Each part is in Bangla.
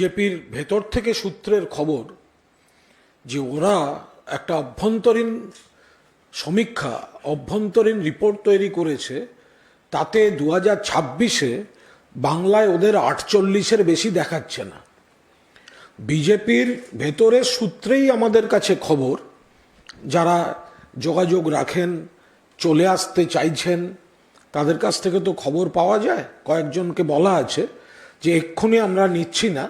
বিজেপির ভেতর থেকে সূত্রের খবর যে ওরা একটা অভ্যন্তরীণ সমীক্ষা, অভ্যন্তরীণ রিপোর্ট তৈরি করেছে, তাতে দু হাজার ছাব্বিশে বাংলায় ওদের আটচল্লিশের বেশি দেখাচ্ছে না। বিজেপির ভেতরের সূত্রেই আমাদের কাছে খবর, যারা যোগাযোগ রাখেন, চলে আসতে চাইছেন, তাদের কাছ থেকে তো খবর পাওয়া যায়, কয়েকজনকে বলা আছে যে এক্ষুনি আমরা নিচ্ছি না।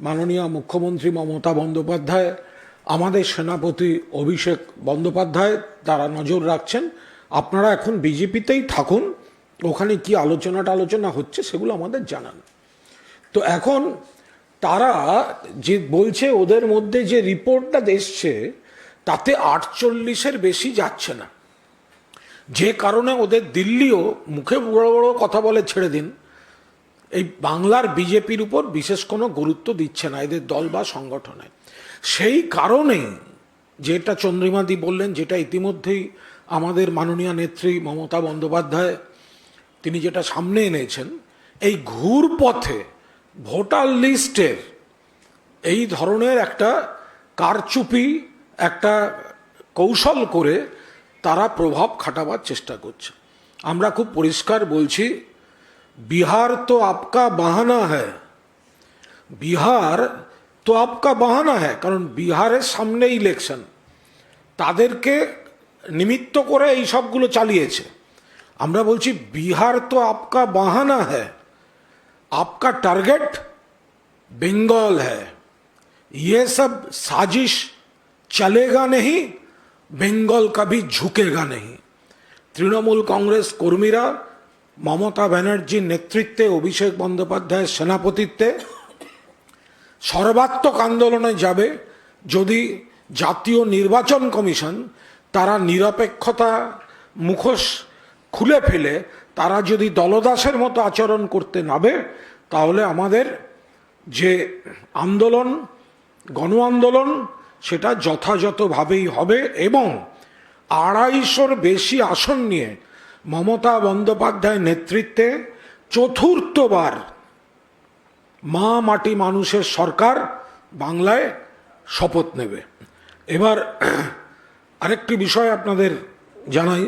মাননীয় মুখ্যমন্ত্রী মমতা বন্দ্যোপাধ্যায়, আমাদের সেনাপতি অভিষেক বন্দ্যোপাধ্যায় তারা নজর রাখছেন। আপনারা এখন বিজেপিতেই থাকুন, ওখানে কি আলোচনা টালোচনা হচ্ছে সেগুলো আমাদের জানান। তো এখন তারা যে বলছে ওদের মধ্যে যে রিপোর্টটা এসছে, তাতে আটচল্লিশের বেশি যাচ্ছে না। যে কারণে ওদের দিল্লিও মুখে বড় বড় কথা বলে ছেড়ে দিন। এই বাংলার বিজেপির উপর বিশেষ কোনো গুরুত্ব দিচ্ছে না এদের দল বা সংগঠনে। সেই কারণেই যেটা চন্দ্রিমাদি বললেন, যেটা ইতিমধ্যেই আমাদের মাননীয় নেত্রী মমতা বন্দ্যোপাধ্যায় তিনি যেটা সামনে এনেছেন, এই ঘুর পথে ভোটার লিস্টের এই ধরনের একটা কারচুপি, একটা কৌশল করে তারা প্রভাব খাটাবার চেষ্টা করছে। আমরা খুব পরিষ্কার বলছি বিহার তো আপকা বাহানা হ্যায় বিহার তো আপকা বাহানা হ্যায় কারণ বিহারের সামনে ইলেকশন তাদেরকে নিমিত্ত করে এই সবগুলো চালিয়েছে আমরা বলছি বিহার তো আপকা বাহানা হ্যায় आपका टारगेट बंगाल है ये सब साजिश चलेगा नहीं বেঙ্গল কবি ঝুঁকেগা নেই তৃণমূল কংগ্রেস কর্মীরা মমতা ব্যানার্জির নেতৃত্বে অভিষেক বন্দ্যোপাধ্যায়ের সেনাপতিত্বে সর্বাত্মক আন্দোলনে যাবে যদি জাতীয় নির্বাচন কমিশন, তারা নিরপেক্ষতা মুখোশ খুলে ফেলে, তারা যদি দলদাসের মতো আচরণ করতে নাবে তাহলে আমাদের যে আন্দোলন, গণ আন্দোলন, সেটা যথাযথভাবেই হবে এবং আড়াইশোর বেশি আসন নিয়ে মমতা বন্দ্যোপাধ্যায় নেতৃত্বে চতুর্থবার মা মাটি মানুষের সরকার বাংলায় শপথ নেবে। এবার আরেকটি বিষয় আপনাদের জানাই।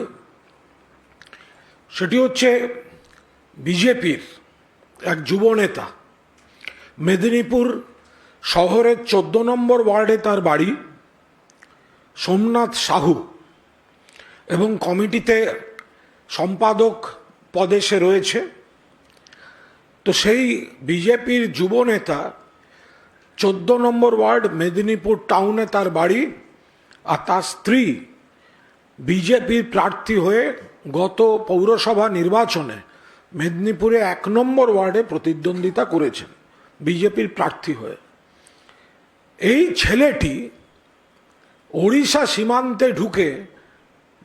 সেটি হচ্ছে বিজেপির এক যুব নেতা, মেদিনীপুর শহরের চোদ্দ নম্বর ওয়ার্ডে তার বাড়ি, সোমনাথ সাহু, এবং কমিটিতে সম্পাদক পদে সে রয়েছে। তো সেই বিজেপির যুব নেতা চোদ্দ নম্বর ওয়ার্ড মেদিনীপুর টাউনে তার বাড়ি আর তার স্ত্রী বিজেপির প্রার্থী হয়ে গত পৌরসভা নির্বাচনে মেদিনীপুরে এক নম্বর ওয়ার্ডে প্রতিদ্বন্দ্বিতা করেছেন বিজেপির প্রার্থী হয়ে। এই ছেলেটি ওড়িশা সীমান্তে ঢুকে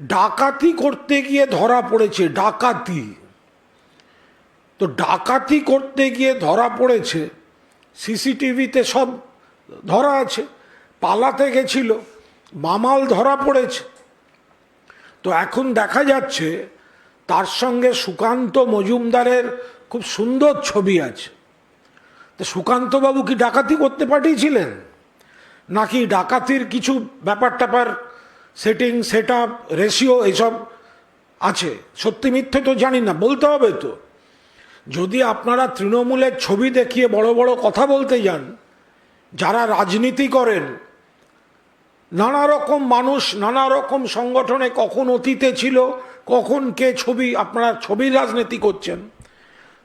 ডাকাতি করতে গিয়ে ধরা পড়েছে, ডাকাতি। তো ডাকাতি করতে গিয়ে ধরা পড়েছে, সিসিটিভিতে সব ধরা আছে, পালাতে গেছিল, মামাল ধরা পড়েছে। তো এখন দেখা যাচ্ছে তার সঙ্গে সুকান্ত মজুমদারের খুব সুন্দর ছবি আছে। তো সুকান্তবাবু কি ডাকাতি করতে পাঠিয়েছিলেন? নাকি ডাকাতির কিছু ব্যাপার ট্যাপার সেটিং সেট আপ রেশিও এইসব আছে। সত্যি মিথ্যে তো জানি না, বলতে হবে তো। যদি আপনারা তৃণমূলের ছবি দেখিয়ে বড় বড় কথা বলতে যান, যারা রাজনীতি করেন, নানা রকম মানুষ, নানা রকম সংগঠনে কখন অতীতে ছিল, কখন কে ছবি, আপনারা ছবির রাজনীতি করছেন,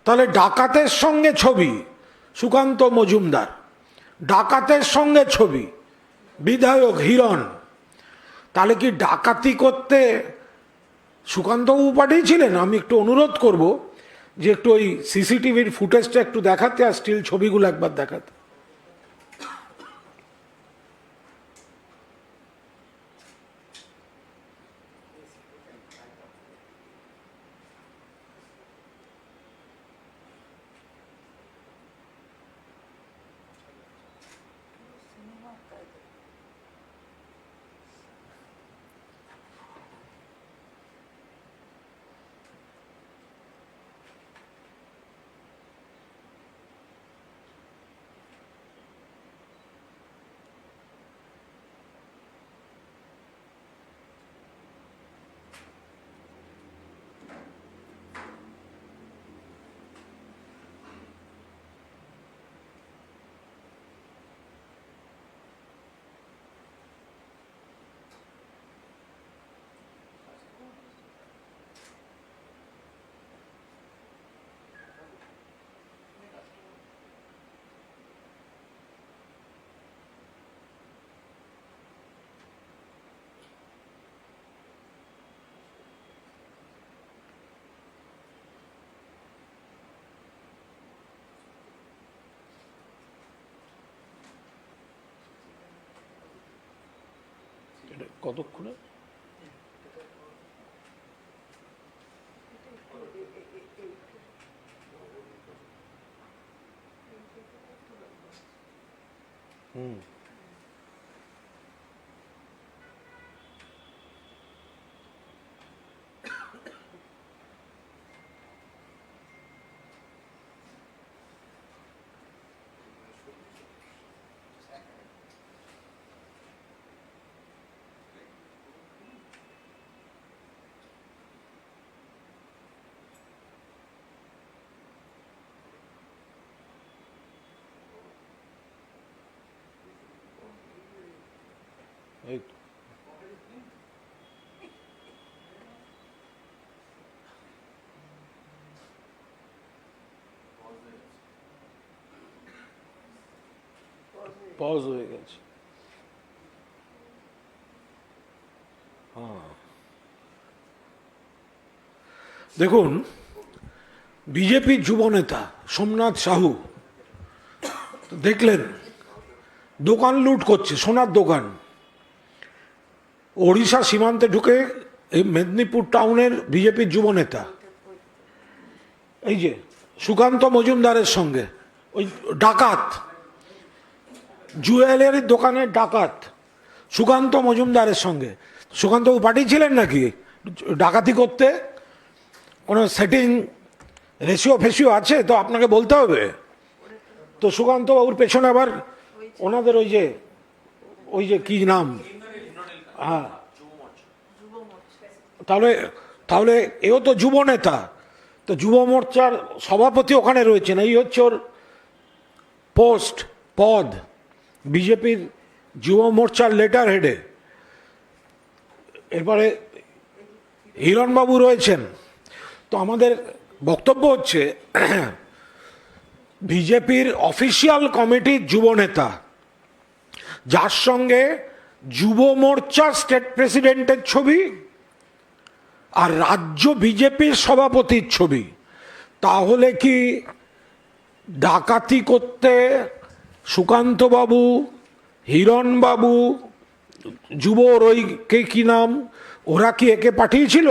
তাহলে ডাকাতের সঙ্গে ছবি, সুকান্ত মজুমদার, ডাকাতের সঙ্গে ছবি, বিধায়ক হিরণ তাহলে কি ডাকাতি করতে সুকান্তবাবু পাঠিয়েছিলেন? আমি একটু অনুরোধ করব যে একটু ওই সিসিটিভির ফুটেজটা একটু দেখাতে আর স্টিল ছবিগুলো একবার দেখাতে। কতক্ষণে? এই। পজ হয়ে গেছে হ্যাঁ। দেখুন বিজেপির যুবনেতা সোমনাথ সাহু দেখলেন, দোকান লুট করছে, সোনার দোকান ওড়িশা সীমান্তে ঢুকে এই মেদিনীপুর টাউনের বিজেপির যুবনেতা এই যে, সুকান্ত মজুমদারের সঙ্গে, ওই ডাকাত জুয়েলারির দোকানের ডাকাত, সুকান্ত মজুমদারের সঙ্গে। সুকান্তবাবু পাঠিয়েছিলেন নাকি? ডাকাতি করতে? কোনো সেটিং রেশিও ফেসিও আছে? তো আপনাকে বলতে হবে। তো সুকান্তবাবুর পেছনে আবার ওনাদের ওই যে ওই যে কি নাম? হ্যাঁ। তাহলে তাহলে এও তো যুব নেতা। তো যুব মোর্চার সভাপতি ওখানে রয়েছেন। এই হচ্ছে ওর পোস্ট পদ। বিজেপির যুব মোর্চার লেটার হেডে। এরপরে হিরণবাবু রয়েছেন। তো আমাদের বক্তব্য হচ্ছে বিজেপির অফিসিয়াল কমিটির যুব নেতা। যার সঙ্গে যুব মোর্চার স্টেট প্রেসিডেন্টের ছবি আর রাজ্য বিজেপির সভাপতির ছবি। তাহলে কি ডাকাতি করতে সুকান্তবাবু, হিরণবাবু যুব ওই কি নাম, ওরা কি একে পাঠিয়েছিল?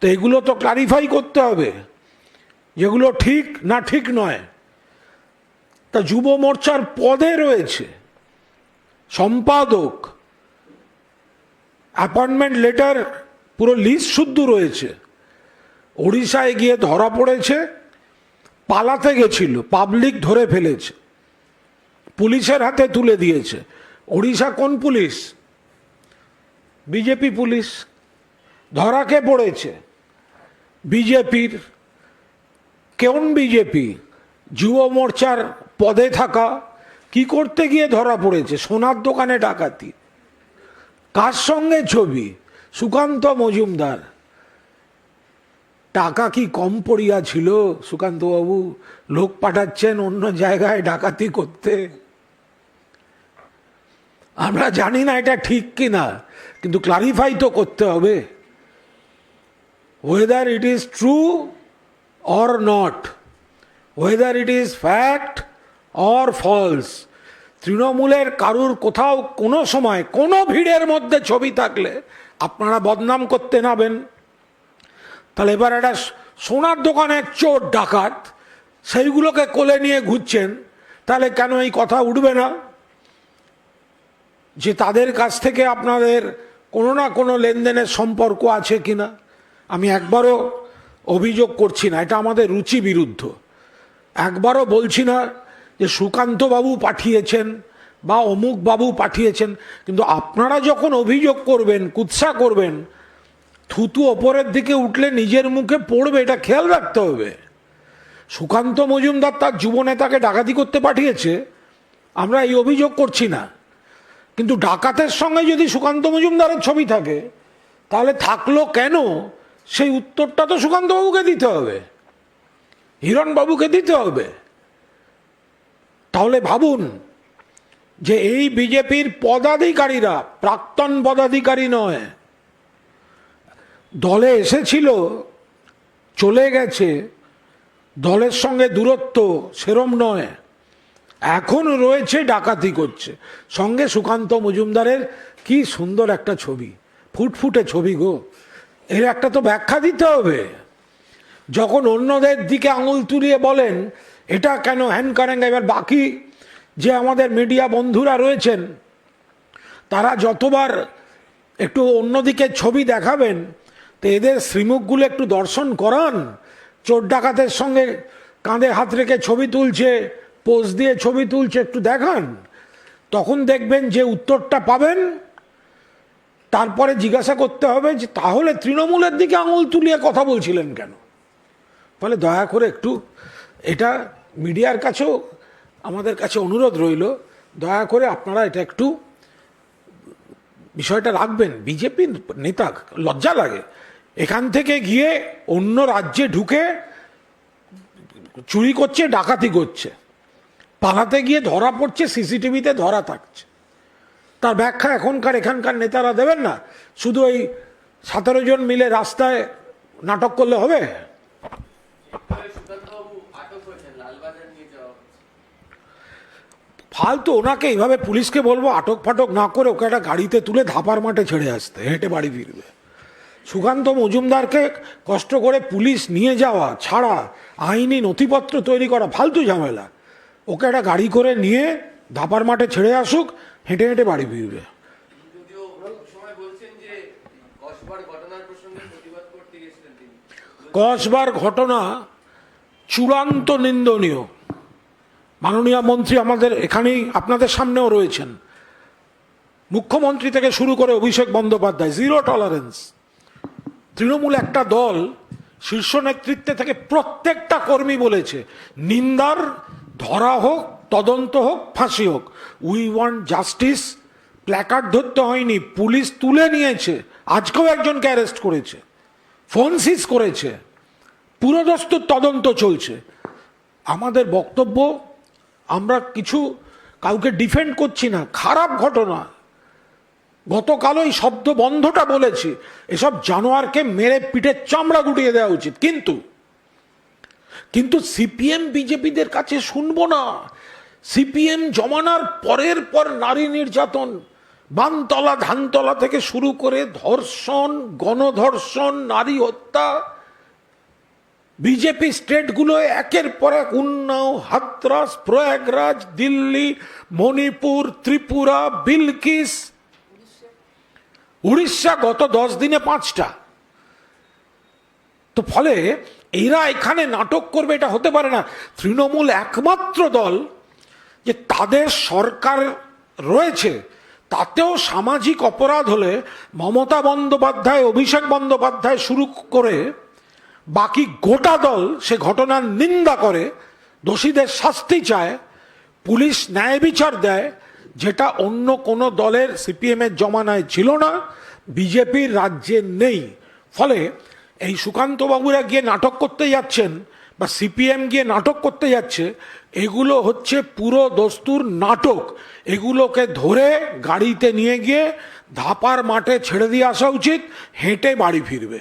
তো এগুলো তো ক্লারিফাই করতে হবে যেগুলো ঠিক না ঠিক নয়। তা যুব মোর্চার পদে রয়েছে। সম্পাদক অ্যাপয়েন্টমেন্ট লেটার পুরো লিস্ট শুদ্ধ রয়েছে। ওড়িশায় গিয়ে ধরা পড়েছে, পালাতে গেছিল পাবলিক ধরে ফেলেছে, পুলিশের হাতে তুলে দিয়েছে। ওড়িশা কোন পুলিশ? BJP police. ধরাকে পড়েছে? বিজেপির। কেমন বিজেপি? যুব মোর্চার পদে থাকা কি করতে গিয়ে ধরা পড়েছে? সোনার দোকানে ডাকাতি। কার সঙ্গে ছবি? সুকান্ত মজুমদার। টাকা কি কম পড়িয়া ছিল? সুকান্তবাবু, লোক পাঠাচ্ছেন অন্য জায়গায় ডাকাতি করতে। আমরা জানি না এটা ঠিক কি না কিন্তু ক্লারিফাই তো করতে হবে। Whether it is true or not whether it is fact or false Trinamool কারুর কোথাও কোনো সময় কোনো ভিড়ের মধ্যে ছবি থাকলে আপনারা বদনাম করতে নাবেন তাহলে এবার একটা সোনার দোকানের চোর ডাকাত, সেইগুলোকে কোলে নিয়ে ঘুরছেন। তাহলে কেন এই কথা উঠবে না? যে তাদের কাছ থেকে আপনাদের কোনো না কোনো লেনদেনের সম্পর্ক আছে কি না আমি একবারও অভিযোগ করছি না, এটা আমাদের রুচি বিরুদ্ধ একবারও বলছি না যে সুকান্তবাবু পাঠিয়েছেন বা অমুক বাবু পাঠিয়েছেন, কিন্তু আপনারা যখন অভিযোগ করবেন, কুৎসা করবেন, থুতু ওপরের দিকে উঠলে নিজের মুখে পড়বে, এটা খেয়াল রাখতে হবে। সুকান্ত মজুমদার তার যুবনেতাকে ডাকাতি করতে পাঠিয়েছে, আমরা এই অভিযোগ করছি না। কিন্তু ডাকাতের সঙ্গে যদি সুকান্ত মজুমদারের ছবি থাকে, তাহলে থাকল কেন? সেই উত্তরটা তো সুকান্তবাবুকে দিতে হবে। হিরণবাবুকে দিতে হবে। তাহলে ভাবুন যে এই বিজেপির পদাধিকারীরা, প্রাক্তন পদাধিকারী নয়, দলে এসেছিল, চলে গেছে, দলের সঙ্গে দূরত্ব সেরম নয়, এখন রয়েছে, ডাকাতি করছে। সঙ্গে সুকান্ত মজুমদারের কি সুন্দর একটা ছবি, ফুটফুটে ছবি গো। এর একটা তো ব্যাখ্যা দিতে হবে। যখন অন্যদের দিকে আঙুল তুলিয়ে বলেন এটা কেন হ্যান করেন এবার বাকি যে আমাদের মিডিয়া বন্ধুরা রয়েছেন, তারা যতবার একটু অন্যদিকে ছবি দেখাবেন, তো এদের শ্রীমুখগুলো একটু দর্শন করান। চোর ডাকাতের সঙ্গে কাঁধে হাত রেখে ছবি তুলছে, পোজ দিয়ে ছবি তুলছে, একটু দেখান। তখন দেখবেন যে উত্তরটা পাবেন, তারপরে জিজ্ঞাসা করতে হবে যে, তাহলে তৃণমূলের দিকে আঙুল তুলিয়ে কথা বলছিলেন কেন? ফলে দয়া করে একটু, এটা মিডিয়ার কাছেও আমাদের কাছে অনুরোধ রইল, দয়া করে আপনারা এটা একটু বিষয়টা রাখবেন। বিজেপির নেতা লজ্জা লাগে। এখান থেকে গিয়ে অন্য রাজ্যে ঢুকে চুরি করছে, ডাকাতি করছে। পালাতে গিয়ে ধরা পড়ছে, সিসিটিভিতে ধরা থাকছে। তার ব্যাখ্যা এখনকার, এখানকার নেতারা দেবেন না। শুধু ওই সতেরো জন মিলে রাস্তায় নাটক করলে হবে সুকান্তবাবু আটক হয়েছেন লালবাজার নিয়ে যাওয়া হচ্ছে ফালতু ওনাকে এইভাবে পুলিশকে বলব আটক ফাটক না করে ওকে একটা গাড়িতে তুলে ধাপার মাঠে ছেড়ে আসতে হেঁটে বাড়ি ফিরবে। সুকান্ত মজুমদারকে কষ্ট করে পুলিশ নিয়ে যাওয়া ছাড়া আইনি নথিপত্র তৈরি করা ফালতু ঝামেলা। ওকে একটা গাড়ি করে নিয়ে ধাপার মাঠে ছেড়ে আসুক হেঁটে হেঁটে বাড়ি ফিরবে। কসবার ঘটনা চূড়ান্ত নিন্দনীয়। মাননীয় মন্ত্রী আমাদের এখানেই আপনাদের সামনেও রয়েছেন। মুখ্যমন্ত্রী থেকে শুরু করে অভিষেক বন্দ্যোপাধ্যায়, জিরো টলারেন্স। তৃণমূল একটা দল শীর্ষ নেতৃত্বে থেকে প্রত্যেকটা কর্মী বলেছে, নিন্দার ধরা হোক, তদন্ত হোক, ফাঁসি হোক। উই ওয়ান্ট জাস্টিস, প্ল্যাকার্ড ধরতে হয়নি, পুলিশ তুলে নিয়েছে, আজকেও একজনকে অ্যারেস্ট করেছে, ফোন সিজ করেছে, পুরোদস্তুর তদন্ত চলছে। আমাদের বক্তব্য আমরা কিছু কাউকে ডিফেন্ড করছি না, খারাপ ঘটনা। গতকাল ওই শব্দ বন্ধটা বলেছি, এসব জানোয়ারকে মেরে পিঠের চামড়া গুটিয়ে দেওয়া উচিত। কিন্তু কিন্তু সিপিএম বিজেপিদের কাছে শুনব না। সিপিএম জমানার পরের পর নারী নির্যাতন বানতলা ধানতলা থেকে শুরু করে ধর্ষণ, গণধর্ষণ, নারী হত্যা বিজেপি স্টেটগুলো একের পর এক উন্নাও, হাতরাস, প্রয়াগরাজ, দিল্লি, মণিপুর, ত্রিপুরা, বিলকিস। উড়িষ্যা গত দশ দিনে পাঁচটা। তো ফলে এরা এখানে নাটক করবে, এটা হতে পারে না। তৃণমূল একমাত্র দল যে তাদের সরকার রয়েছে, তাতেও সামাজিক অপরাধ হলে মমতা বন্দ্যোপাধ্যায়, অভিষেক বন্দ্যোপাধ্যায় শুরু করে বাকি গোটা দল সে ঘটনার নিন্দা করে, দোষীদের শাস্তি চায়, পুলিশ ন্যায় বিচার দেয়, যেটা অন্য কোনো দলের সিপিএমের জমানায় ছিল না, বিজেপির রাজ্যে নেই। ফলে এই সুকান্তবাবুরা গিয়ে নাটক করতে যাচ্ছেন বা সিপিএম গিয়ে নাটক করতে যাচ্ছে, এগুলো হচ্ছে পুরো দস্তুর নাটক। এগুলোকে ধরে গাড়িতে নিয়ে গিয়ে ধাপার মাঠে ছেড়ে দিয়ে আসা উচিত, হেঁটে বাড়ি ফিরবে।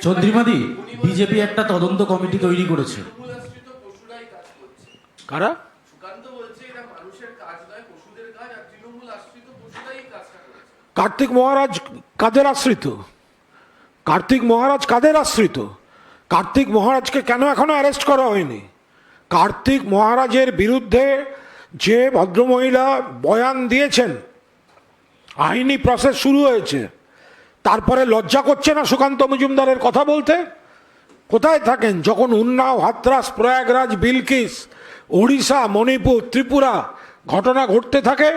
চন্দ্রিমাদি বিজেপি একটা তদন্ত কমিটি তৈরি করেছে। তৃণমূলাশ্রিত পশুরাই কাজ করছে কারা? সুকান্ত বলছে এটা মানুষের কাজ নয় পশুদের কাজ আর তৃণমূল আশ্রিত পশুরাই কাজটা করেছে। কার্তিক মহারাজ কাদের আশ্রিত? কার্তিক মহারাজ কাদের আশ্রিত? কার্তিক মহারাজকে কেন এখনও অ্যারেস্ট করা হয়নি? কার্তিক মহারাজের বিরুদ্ধে যে ভদ্রমহিলা বয়ান দিয়েছেন আইনি প্রসেস শুরু হয়েছে। তারপরে লজ্জা করছে না সুকান্ত মজুমদারের কথা বলতে? কোথায় থাকেন? যখন উন্নাও, হাতরাস, প্রয়াগরাজ, বিলকিস ওড়িশা মণিপুর, ত্রিপুরা ঘটনা ঘটতে থাকে?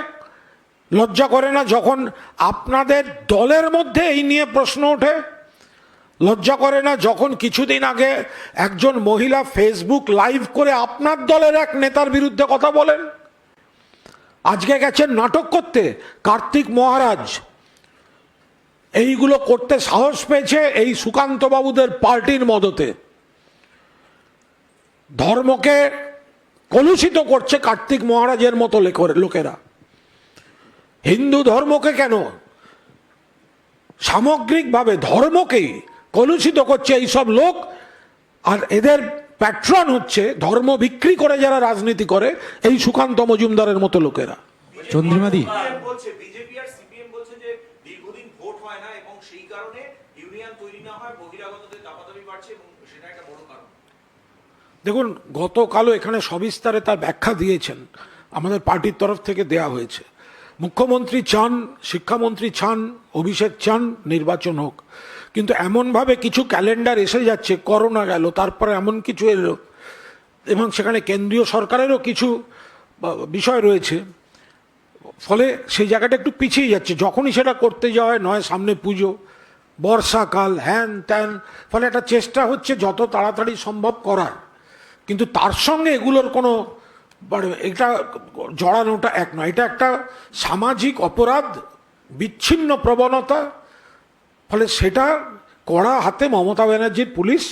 লজ্জা করে না যখন আপনাদের দলের মধ্যে এই নিয়ে প্রশ্ন ওঠে? লজ্জা করে না যখন কিছুদিন আগে একজন মহিলা ফেসবুক লাইভ করে আপনার দলের এক নেতার বিরুদ্ধে কথা বলেন? আজকে গেছেন নাটক করতে, কার্তিক মহারাজ। এইগুলো করতে সাহস পেয়েছে এই সুকান্ত বাবুদের পার্টির মদতে। ধর্মকে কলুষিত করছে কার্তিক মহারাজের মতো লোকেরা হিন্দু ধর্মকে কেন? সামগ্রিকভাবে ধর্মকেই কলুষিত করছে এইসব লোক। আর এদের প্যাট্রন হচ্ছে ধর্ম বিক্রি করে যারা রাজনীতি করে, এই সুকান্ত মজুমদারের মতো লোকেরা। চন্দ্রিমাদি বিজেপি আর সিপিএম বলছে যে দীর্ঘদিন ভোট হয় না এবং সেই কারণে ইউনিয়ন তৈরি না দেখুন, গতকালও এখানে সবিস্তারে তার ব্যাখ্যা দিয়েছেন। আমাদের পার্টির তরফ থেকে দেয়া হয়েছে। মুখ্যমন্ত্রী চান, শিক্ষামন্ত্রী চান, অভিষেক চান, নির্বাচন হোক। কিন্তু এমনভাবে কিছু ক্যালেন্ডার এসে যাচ্ছে, করোনা গেল, তারপরে এমন কিছু এলো, এবং সেখানে কেন্দ্রীয় সরকারেরও কিছু বিষয় রয়েছে। ফলে সেই জায়গাটা একটু পিছিয়ে যাচ্ছে। যখনই সেটা করতে যাওয়া হয় নয়, সামনে পুজো। বর্ষাকাল, হ্যান ত্যান, ফলে একটা চেষ্টা হচ্ছে যত তাড়াতাড়ি সম্ভব করার। কিন্তু তার সঙ্গে এগুলোর কোনো মানে এটা জড়ানোটা এক নয়। এটা একটা সামাজিক অপরাধ, বিচ্ছিন্ন প্রবণতা, ফলে সেটা কড়া হাতে মমতা ব্যানার্জির পুলিশ